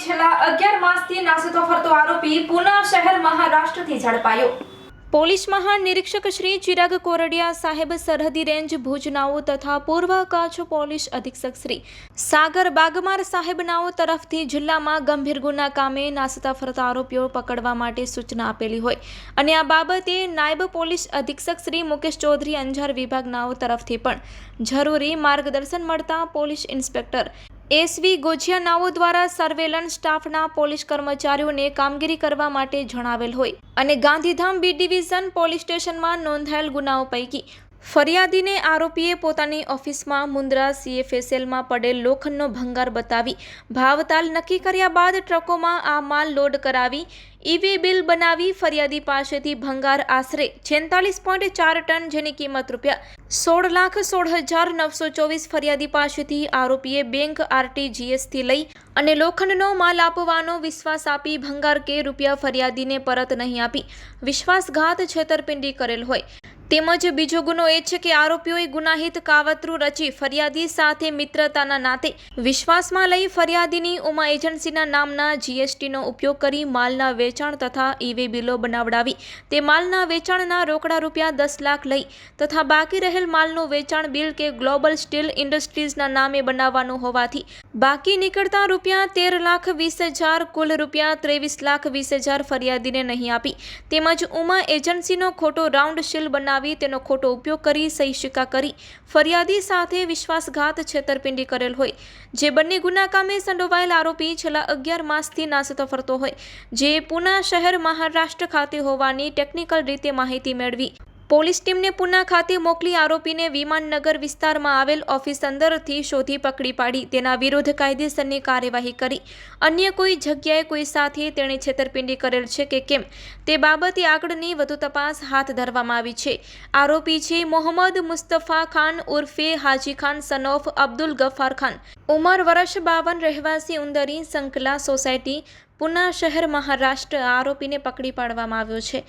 છેલ્લા અગિયાર માસથી નાસતો ફરતો આરોપી પુના શહેર મહારાષ્ટ્રથી ઝડપાયો. પોલીસ મહાનિરીક્ષક શ્રી ચિરાગ કોરડિયા સાહેબ સરહદી રેન્જ ભુજનાઓ તથા પૂર્વ કચ્છ પોલીસ અધિક્ષક શ્રી સાગર બાગમાર સાહેબનાઓ તરફથી જિલ્લામાં ગંભીર ગુના કામે નાસતા ફરતા આરોપીઓ પકડવા માટે સૂચના આપેલી હોય. અને આ બાબતે નાયબ પોલીસ અધિક્ષક શ્રી મુકેશ ચૌધરી અંજાર વિભાગનાઓ તરફથી પણ જરૂરી માર્ગદર્શન મળતા પોલીસ ઇન્સ્પેક્ટર એસવી ગોજિયાનાઓ દ્વારા સર્વેલન્સ સ્ટાફના પોલીસ કર્મચારીઓને કામગીરી કરવા માટે જણાવેલ હોય અને ગાંધીધામ બી ડિવિઝન પોલીસ સ્ટેશનમાં નોંધાયેલ ગુનાઓ પૈકી ફરિયાદીને આરોપીએ પોતાની ઓફિસમાં મુન્દ્રા સીએફએસએલમાં પડેલ લોખંડનો ભંગાર બતાવી ભાવતાલ નક્કી કર્યા બાદ ટ્રકોમાં આ માલ લોડ કરાવી ઈવે બિલ બનાવી ફરિયાદી પાસેથી ભંગાર આશરે છેતાલીસ પોઈન્ટ ચાર ટન જેની કિંમત રૂપિયા સોળ લાખ સોળ હજાર નવસો ચોવીસ ફરિયાદી પાસેથી આરોપીએ બેંક આરટીજીએસથી લઈ અને લોખંડનો માલ આપવાનો વિશ્વાસ આપી ભંગાર કે રૂપિયા ફરિયાદીને પરત નહીં આપી વિશ્વાસઘાત છેતરપિંડી કરેલ હોય. તેમજ બીજો ગુનો એ છે કે આરોપીઓએ ગુનાહિત કાવતરું રચી ફરિયાદી સાથે મિત્રતાના નાતે વિશ્વાસમાં લઈ ફરિયાદીની ઉમા એજન્સીના નામના જીએસટીનો ઉપયોગ કરી માલના વેચાણ તથા ઈવે બિલો બનાવડાવી. તે માલના વેચાણના રોકડા રૂપિયા દસ લાખ લઈ તથા બાકી રહેલ માલનું વેચાણ બિલ કે ગ્લોબલ સ્ટીલ ઇન્ડસ્ટ્રીઝના નામે બનાવવાનું હોવાથી બાકી નીકળતા રૂપિયા તેર લાખ વીસ હજાર, કુલ રૂપિયા ત્રેવીસ લાખ વીસ હજાર ફરિયાદીને નહીં આપી. તેમજ ઉમા એજન્સીનો ખોટો રાઉન્ડ શીલ બનાવી તેનો ખોટો ઉપયોગ કરી સહી શિકા કરી. ફરિયાદી સાથે વિશ્વાસઘાત છેતરપિંડી કરેલ હોય. જે બંને ગુના કામે સંડોવાયેલ આરોપી છેલ્લા અગિયાર માસથી નાસતો ફરતો હોય. જે પુના શહેર મહારાષ્ટ્ર ખાતે હોવાની ટેકનિકલ રીતે માહિતી મેળવી. પોલીસ ટીમને પુના ખાતે મોકલી આરોપીને વિમાનનગર વિસ્તારમાં આવેલ ઓફિસ અંદરથી શોધી પકડી પાડી. તેના વિરુદ્ધ કાયદેસરની કાર્યવાહી કરી. અન્ય કોઈ જગ્યાએ કોઈ સાથે તેણે છેતરપિંડી કરેલ છે કે કેમ? તે બાબતે આગળની વધુ તપાસ હાથ ધરવામાં આવી છે. આરોપી છે મોહમ્મદ મુસ્તફા ખાન ઉર્ફે હાજી ખાન સન અબ્દુલ ગફાર ખાન. ઉંમર વર્ષ બાવન, રહેવાસી ઉંદરી સંકલા સોસાયટી, પુના શહેર મહારાષ્ટ્ર આરોપીને પકડી પાડવામાં આવ્યો છે.